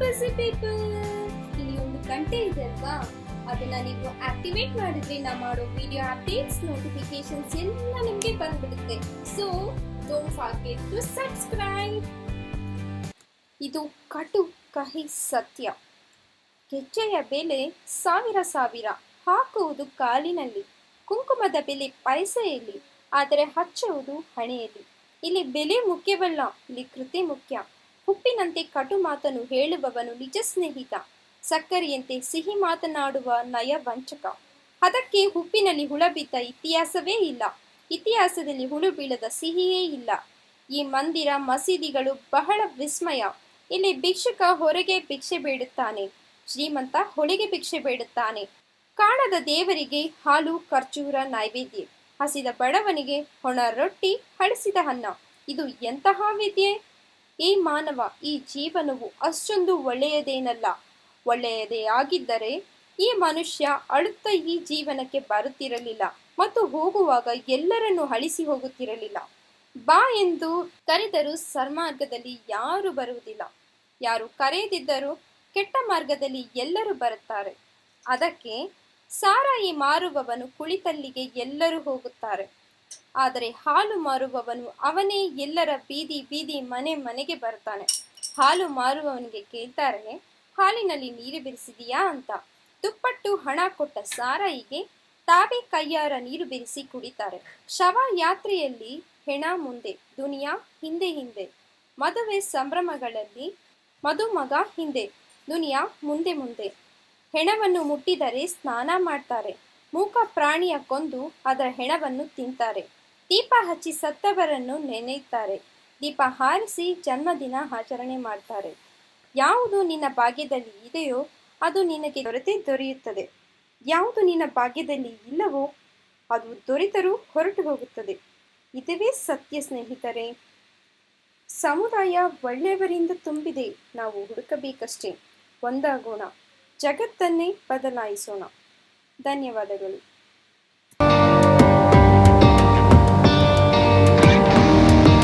ಬಿಸಿ people ಇಲ್ಲಿ ಒಂದು ಗಂಟೆ ಇದೆ ಅಲ್ವಾ? ಅದನ್ನ ನೀವು ಆಕ್ಟಿವೇಟ್ ಮಾಡಿದ್ರೆ ನಾ ಮಾಡೋ ವಿಡಿಯೋ ಅಪ್ಡೇಟ್ಸ್ ನೋಟಿಫಿಕೇಶನ್ಸ್ ಎಲ್ಲ ನಿಮಗೆ ಬಂದ್ಬಿಡುತ್ತೆ. So don't forget to subscribe ಇದು ಕಟು ಕಹಿ ಸತ್ಯ. ಗೆಜ್ಜೆಯ ಬೆಲೆ ಸಾವಿರ ಸಾವಿರ. ಹಾಕುವುದು ಕಾಲಿನಲ್ಲಿ. ಕುಂಕುಮದ ಬೆಲೆ ಪೈಸೆಯಲ್ಲಿ, ಆದರೆ ಹಚ್ಚುವುದು ಹಣೆಯಲ್ಲಿ. ಇಲ್ಲಿ ಬೆಲೆ ಮುಖ್ಯವಲ್ಲ, ಇಲ್ಲಿ ಕೃತಿ ಮುಖ್ಯ. ಉಪ್ಪಿನಂತೆ ಕಟು ಮಾತನ್ನು ಹೇಳುವವನು ನಿಜ ಸ್ನೇಹಿತ. ಸಕ್ಕರೆಯಂತೆ ಸಿಹಿ ಮಾತನಾಡುವ ನಯ ವಂಚಕ. ಅದಕ್ಕೆ ಉಪ್ಪಿನಲ್ಲಿ ಹುಳ ಬಿದ್ದ ಇತಿಹಾಸವೇ ಇಲ್ಲ. ಇತಿಹಾಸದಲ್ಲಿ ಹುಳು ಬೀಳದ ಸಿಹಿಯೇ ಇಲ್ಲ. ಈ ಮಂದಿರ ಮಸೀದಿಗಳು ಬಹಳ ವಿಸ್ಮಯ. ಇಲ್ಲಿ ಭಿಕ್ಷುಕ ಹೊರಗೆ ಭಿಕ್ಷೆ ಬೇಡುತ್ತಾನೆ. ಶ್ರೀಮಂತ ಹೊಳಿಗೆ ಭಿಕ್ಷೆ ಬೇಡುತ್ತಾನೆ. ಕಾಣದ ದೇವರಿಗೆ ಹಾಲು, ಖರ್ಜೂರ, ನೈವೇದ್ಯ. ಹಸಿದ ಬಡವನಿಗೆ ಒಣ ರೊಟ್ಟಿ, ಹಳಸಿದ ಅನ್ನ. ಇದು ಎಂತಹ ವಿದ್ಯೆ? ಈ ಮಾನವ ಈ ಜೀವನವು ಅಷ್ಟೊಂದು ಒಳ್ಳೆಯದೇನಲ್ಲ. ಒಳ್ಳೆಯದೇ ಆಗಿದ್ದರೆ ಈ ಮನುಷ್ಯ ಅಳುತ್ತ ಈ ಜೀವನಕ್ಕೆ ಬರುತ್ತಿರಲಿಲ್ಲ ಮತ್ತು ಹೋಗುವಾಗ ಎಲ್ಲರನ್ನು ಅಳಿಸಿ ಹೋಗುತ್ತಿರಲಿಲ್ಲ. ಬಾ ಎಂದು ಕರೆದರೂ ಸರ್ಮಾರ್ಗದಲ್ಲಿ ಯಾರು ಬರುವುದಿಲ್ಲ. ಯಾರು ಕರೆಯದಿದ್ದರೂ ಕೆಟ್ಟ ಮಾರ್ಗದಲ್ಲಿ ಎಲ್ಲರೂ ಬರುತ್ತಾರೆ. ಅದಕ್ಕೆ ಸಾರಾಯಿ ಮಾರುವವನು ಕುಳಿತಲ್ಲಿಗೆ ಎಲ್ಲರೂ ಹೋಗುತ್ತಾರೆ. ಆದರೆ ಹಾಲು ಮಾರುವವನು ಅವನೇ ಎಲ್ಲರ ಬೀದಿ ಬೀದಿ ಮನೆ ಮನೆಗೆ ಬರ್ತಾನೆ ಹಾಲು ಮಾರುವವನಿಗೆ ಕೇಳ್ತಾರೆ ಹಾಲಿನಲ್ಲಿ ನೀರು ಬೆರೆಸಿದೀಯಾ ಅಂತ. ದುಪ್ಪಟ್ಟು ಹಣ ಕೊಟ್ಟ ಸಾರಾಯಿಗೆ ತಾವೇ ಕೈಯಾರ ನೀರು ಬೆರೆಸಿ ಕುಡಿತಾರೆ. ಶವ ಯಾತ್ರೆಯಲ್ಲಿ ಹೆಣ ಮುಂದೆ, ದುನಿಯಾ ಹಿಂದೆ ಹಿಂದೆ. ಮದುವೆ ಸಂಭ್ರಮಗಳಲ್ಲಿ ಮದುಮಗ ಹಿಂದೆ, ದುನಿಯಾ ಮುಂದೆ ಮುಂದೆ. ಹೆಣವನ್ನು ಮುಟ್ಟಿದರೆ ಸ್ನಾನ ಮಾಡ್ತಾರೆ. ಮೂಕ ಪ್ರಾಣಿಯ ಕೊಂದು ಅದರ ಹೆಣವನ್ನು ತಿಂತಾರೆ. ದೀಪ ಹಚ್ಚಿ ಸತ್ತವರನ್ನು ನೆನೆಯುತ್ತಾರೆ. ದೀಪ ಹಾರಿಸಿ ಜನ್ಮದಿನ ಆಚರಣೆ ಮಾಡ್ತಾರೆ. ಯಾವುದು ನಿನ್ನ ಭಾಗ್ಯದಲ್ಲಿ ಇದೆಯೋ ಅದು ನಿನಗೆ ದೊರೆತೇ ದೊರೆಯುತ್ತದೆ. ಯಾವುದು ನಿನ್ನ ಭಾಗ್ಯದಲ್ಲಿ ಇಲ್ಲವೋ ಅದು ದೊರೆತರೂ ಹೊರಟು ಹೋಗುತ್ತದೆ. ಇದುವೇ ಸತ್ಯ ಸ್ನೇಹಿತರೆ. ಸಮುದಾಯ ಒಳ್ಳೆಯವರಿಂದ ತುಂಬಿದೆ. ನಾವು ಹುಡುಕಬೇಕಷ್ಟೇ. ಒಂದಾಗೋಣ. ಜಗತ್ತನ್ನೇ ಬದಲಾಯಿಸೋಣ. ಧನ್ಯವಾದಗಳು.